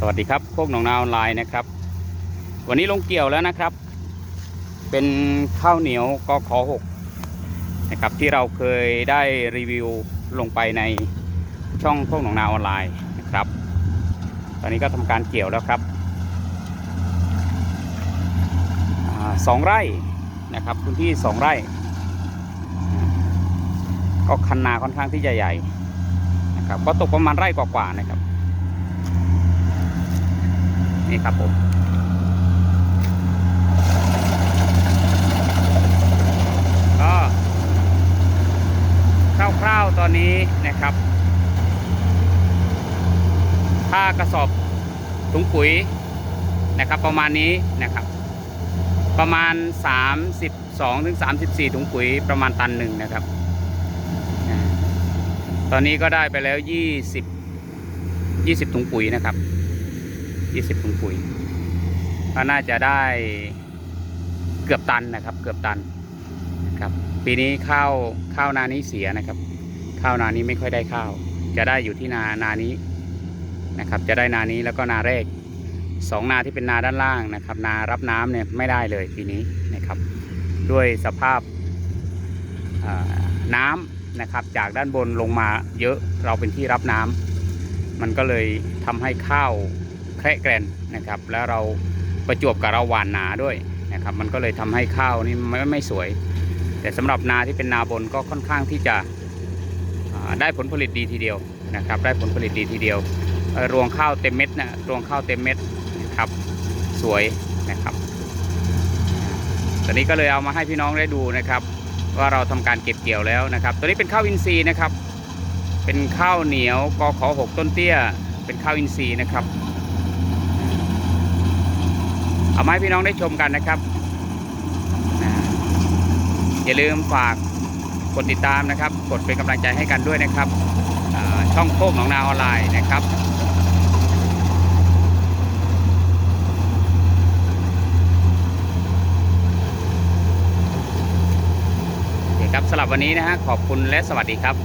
สวัสดีครับพวกหนองนาออนไลน์นะครับ วันนี้ลงเกี่ยวแล้วนะครับ เป็นข้าวเหนียวกขอหกนะครับที่เราเคยได้รีวิวลงไปในช่องพวกหนองนาออนไลน์นะครับ ตอนนี้ก็ทำการเกี่ยวแล้วครับอสองไร่นะครับพื้นที่สองไร่ ก็คันนาค่อนข้างที่จะใหญ่นะครับก็ตกประมาณไร่กว่าๆนะครับ นี่ครับผมก็คร่าวๆตอนนี้นะครับ ถ้ากระสอบถุงปุ๋ยนะครับ ประมาณนี้นะครับ ประมาณ 32ถึง34 ถุงปุ๋ยประมาณตันหนึ่งนะครับ ตอนนี้ก็ได้ไปแล้ว 20 20 ถุงปุ๋ยนะครับ 20ถุงปุ๋ยก็น่าจะได้เกือบตันนะครับ เกือบตันครับ ปีนี้ข้าวข้าวนานี้เสียนะครับ ข้าวนานี้ไม่ค่อยได้ข้าว จะได้อยู่ที่นานานี้นะครับ จะได้นานี้แล้วก็นาแรกสองนาที่เป็นนาด้านล่างนะครับ นารับน้ำเนี่ยไม่ได้เลยปีนี้นะครับ ด้วยสภาพน้ำนะครับ จากด้านบนลงมาเยอะเราเป็นที่รับน้ำมันก็เลยทำให้ข้าว แคระแกรนนะครับ แล้วเราประจวบกับเราหวานหนาด้วยนะครับ มันก็เลยทำให้ข้าวนี่ไม่ไม่สวย แต่สำหรับนาที่เป็นนาบนก็ค่อนข้างที่จะได้ผลผลิตดีทีเดียวนะครับ ได้ผลผลิตดีทีเดียวรวงข้าวเต็มเม็ดนะรวงข้าวเต็มเม็ดนะครับสวยนะครับ ตอนนี้ก็เลยเอามาให้พี่น้องได้ดูนะครับ ว่าเราทำการเก็บเกี่ยวแล้วนะครับ ตัวนี้เป็นข้าวอินทรีย์นะครับ เป็นข้าวเหนียวกอขอหกต้นเตี้ย เป็นข้าวอินทรีย์นะครับ เอามาให้พี่น้องได้ชมกันนะครับ อย่าลืมฝากกดติดตามนะครับ กดเป็นกำลังใจให้กันด้วยนะครับ ช่องโคกหนองนาออนไลน์นะครับโอเคครับสำหรับวันนี้นะฮะขอบคุณและสวัสดีครับ